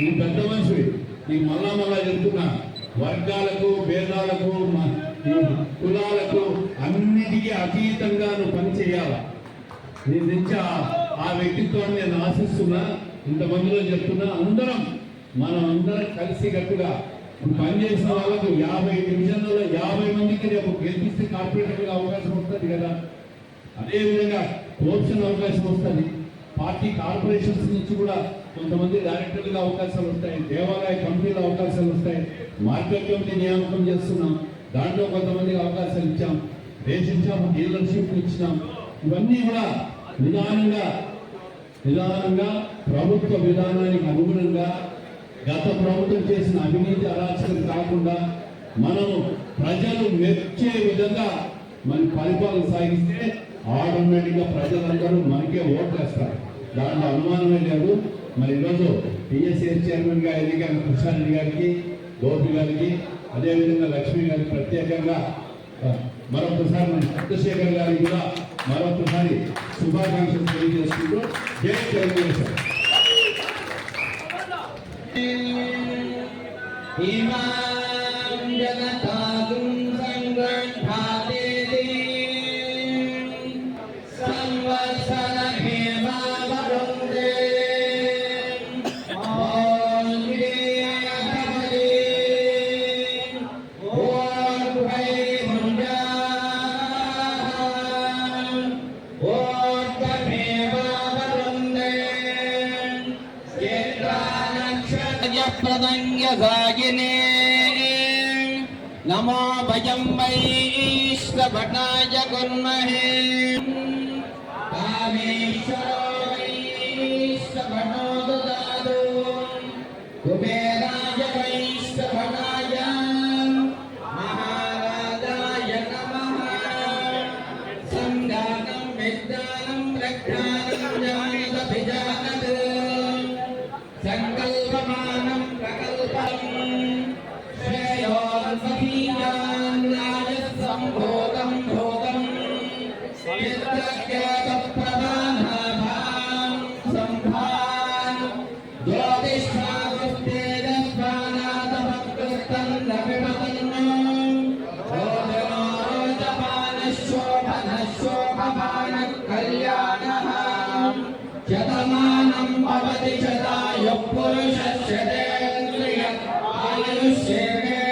ఈ పెద్ద మనిషి ఈ మళ్ళా మళ్ళా చెప్తున్నా వర్గాలకు భేదాలకు కులాలకు అన్నిటికీ అతీతంగా నువ్వు పని నీ నుంచి ఆ- వ్యక్తిత్వాన్ని నేను ఆశిస్తున్నా ఇంతమందిలో చెప్తున్నా అందరం మనం అందరం కలిసి కట్టుగా పనిచేసిన వాళ్ళకు యాభై డివిజన్లలో యాభై మందికి రేపు గెలిపిస్తే కార్పొరేటర్గా అవకాశం వస్తుంది కదా? అదేవిధంగా కోర్షన్ అవకాశం వస్తుంది. పార్టీ కార్పొరేషన్స్ నుంచి కూడా కొంతమంది డైరెక్టర్లుగా అవకాశాలు వస్తాయి దేవాలయ కమిటీల అవకాశాలు వస్తాయి. మార్కెట్ కమిటీ నియామకం చేస్తున్నాం దాంట్లో కొంతమందికి అవకాశాలు ఇచ్చాం రేషన్ డీలర్షిప్ ఇచ్చినాం. ఇవన్నీ కూడా నిదానంగా నిదానంగా ప్రభుత్వ విధానానికి అనుగుణంగా గత ప్రభుత్వం చేసిన అవినీతి అరాచకం కాకుండా మనము ప్రజలు మెచ్చే విధంగా మన పరిపాలన సాగిస్తే ఆటోమేటిక్గా ప్రజలందరూ మనకే ఓట్లు వేస్తారు దాంట్లో అనుమానమే లేదు. మరి ఈరోజు టీఎస్ఎస్ చైర్మన్గా ఎన్నికైన కృష్ణారెడ్డి గారికి గోపి గారికి అదేవిధంగా లక్ష్మి గారికి ప్రత్యేకంగా మరొకసారి మన చంద్రశేఖర్ గారికి కూడా మరొకసారి శుభాకాంక్షలు తెలియజేసుకుంటూ జై తెలుగుదేశం प्रदङ्गसायिने नमो भयं वैश्वभटाय कुर्महे कामेश्वरो वैश्वभटो ददातु कुबेराय शतमानं भवति शतायुः पुरुषस्य देन्द्रिय आयुष्येन्द्रिये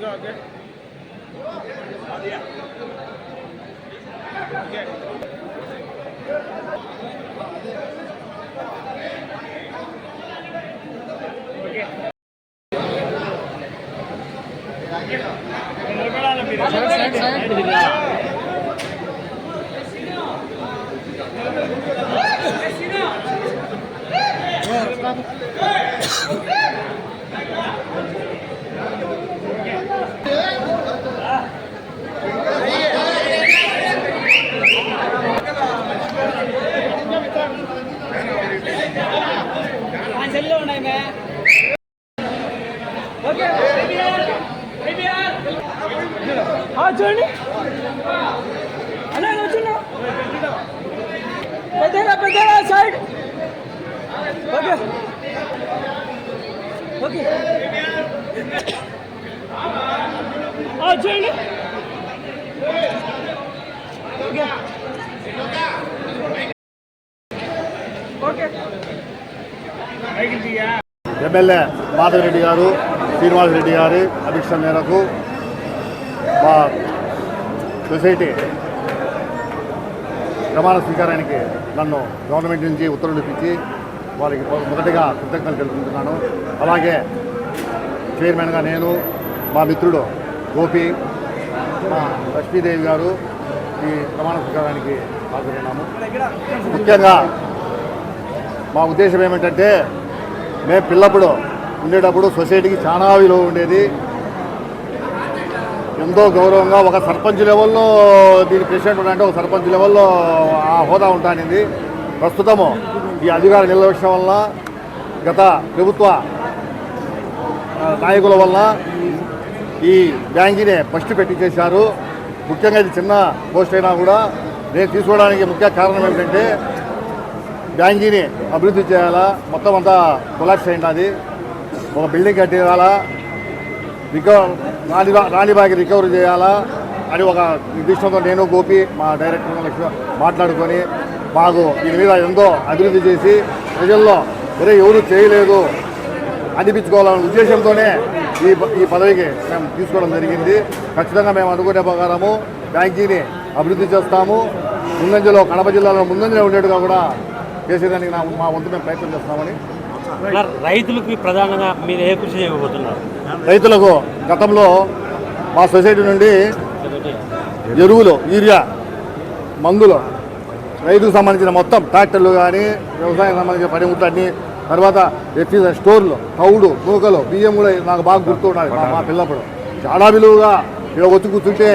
go again. Oh, yeah. Again. Side, side, side. Hey! పెద్దగా పెద్దగా సైడ్ ఓకే ఓకే ఆ, చూడండి ఓకే ఓకే ఎమ్మెల్యే మాధవరెడ్డి గారు శ్రీనివాసరెడ్డి గారి అభిక్ష మేరకు మా సొసైటీ ప్రమాణ స్వీకారానికి నన్ను గవర్నమెంట్ నుంచి ఉత్తర్వులు ఇప్పించి వారికి మొదటిగా కృతజ్ఞతలు తెలుపుకుంటున్నాను. అలాగే చైర్మన్గా నేను మా మిత్రుడు గోపి మా లక్ష్మీదేవి గారు ఈ ప్రమాణ స్వీకారానికి హాజరైనాము. ముఖ్యంగా మా ఉద్దేశం ఏమిటంటే మేము పిల్లప్పుడు ఉండేటప్పుడు సొసైటీకి చాలా విలువ ఉండేది. ఎంతో గౌరవంగా ఒక సర్పంచ్ లెవెల్లో దీని ప్రెసిడెంట్ అంటే ఒక సర్పంచ్ లెవెల్లో ఆ హోదా ఉంటానింది. ప్రస్తుతము ఈ అధికార నిర్లక్ష్యం వల్ల గత ప్రభుత్వ నాయకుల వల్ల ఈ బ్యాంకీని ఫస్ట్ పెట్టించేశారు ముఖ్యంగా ఇది చిన్న పోస్ట్ అయినా కూడా నేను తీసుకోవడానికి ముఖ్య కారణం ఏమిటంటే బ్యాంకీని అభివృద్ధి చేయాలా మొత్తం అంతా కొలాప్స్ అయింది ఒక బిల్డింగ్ కట్టేయాలా రికవర్ రాణి రాణిబాగి రికవరీ చేయాలా అని ఒక నిర్దిష్టంతో నేను గోపి మా డైరెక్టర్ లక్ష్మి మాట్లాడుకొని మాకు దీని మీద ఎంతో అభివృద్ధి చేసి ప్రజల్లో వేరే ఎవరు చేయలేదు అనిపించుకోవాలనే ఉద్దేశంతోనే ఈ ఈ పదవికి మేము తీసుకోవడం జరిగింది. ఖచ్చితంగా మేము అనుకునే ప్రకారము బ్యాంకీని అభివృద్ధి చేస్తాము. ముందంజలో కడప జిల్లాలో ముందంజలో ఉండేట్టుగా కూడా చేసేదానికి మా వంతు మేము ప్రయత్నం చేస్తామని రైతులకు ప్రధానంగా మీరు ఏ కృషి చేయబోతున్నారు? రైతులకు గతంలో మా సొసైటీ నుండి ఎరువులు యూరియా మందులు రైతుకు సంబంధించిన మొత్తం ట్రాక్టర్లు కానీ వ్యవసాయం సంబంధించిన పనిముట్లు అన్ని తర్వాత ఎత్తిన స్టోర్లు తౌడు నూకలు బియ్యం కూడా నాకు బాగా గుర్తు ఉండాలి. మా పిల్లప్పుడు. చాలా విలువగా ఇక్కడ వచ్చి కూర్చుంటే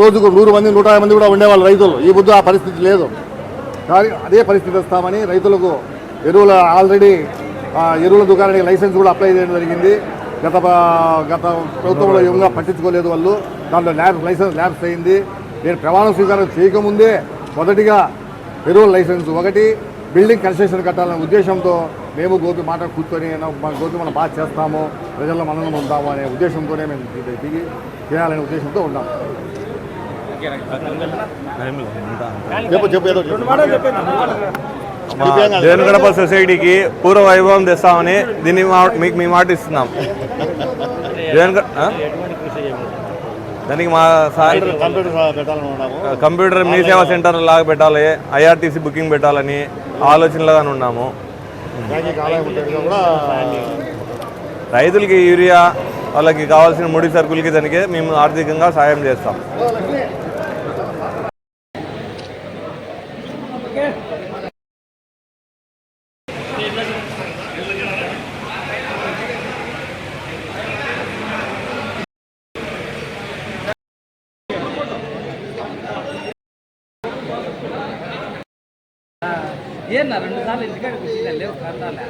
రోజుకు నూరు మంది నూట మంది కూడా ఉండేవాళ్ళు రైతులు. ఈ బుద్ధి ఆ పరిస్థితి లేదు. కానీ అదే పరిస్థితి వస్తామని రైతులకు ఎరువుల ఆల్రెడీ ఎరువుల దుకాణానికి లైసెన్స్ కూడా అప్లై చేయడం జరిగింది. గత గత ప్రభుత్వంలో ఏమన్నా పట్టించుకోలేదు వాళ్ళు. దాంట్లో ల్యాబ్ లైసెన్స్ ల్యాబ్స్ అయింది. నేను ప్రమాణ స్వీకారం చేయకముందే మొదటిగా ఎరువుల లైసెన్స్ ఒకటి బిల్డింగ్ కన్స్ట్రక్షన్ కట్టాలనే ఉద్దేశంతో మేము గోపి మాట కూర్చొని నా- మా గోపి మనం బాగా చేస్తాము ప్రజల్లో మనల్ని ఉంటాము అనే ఉద్దేశంతోనే మేము దిగి చేయాలనే ఉద్దేశంతో ఉన్నాం. చెప్పు చెప్పు ఏదో చెప్పు. మా జగన్ గడప సొసైటీకి పూర్వ వైభవం తెస్తామని దీన్ని మీకు మీ మాట ఇస్తున్నాం. దానికి మా కంప్యూటర్ మీ సేవా సెంటర్ లాగా పెట్టాలి ఐఆర్టీసీ బుకింగ్ పెట్టాలని ఆలోచనలుగానే ఉన్నాము. రైతులకి యూరియా వాళ్ళకి కావాల్సిన ముడి సరుకులకి దానికి మేము ఆర్థికంగా సాయం చేస్తాం. ఏనా రెండు సార్లు ఇంటికాడ కూర్చుందా లేవు కర్ణాలే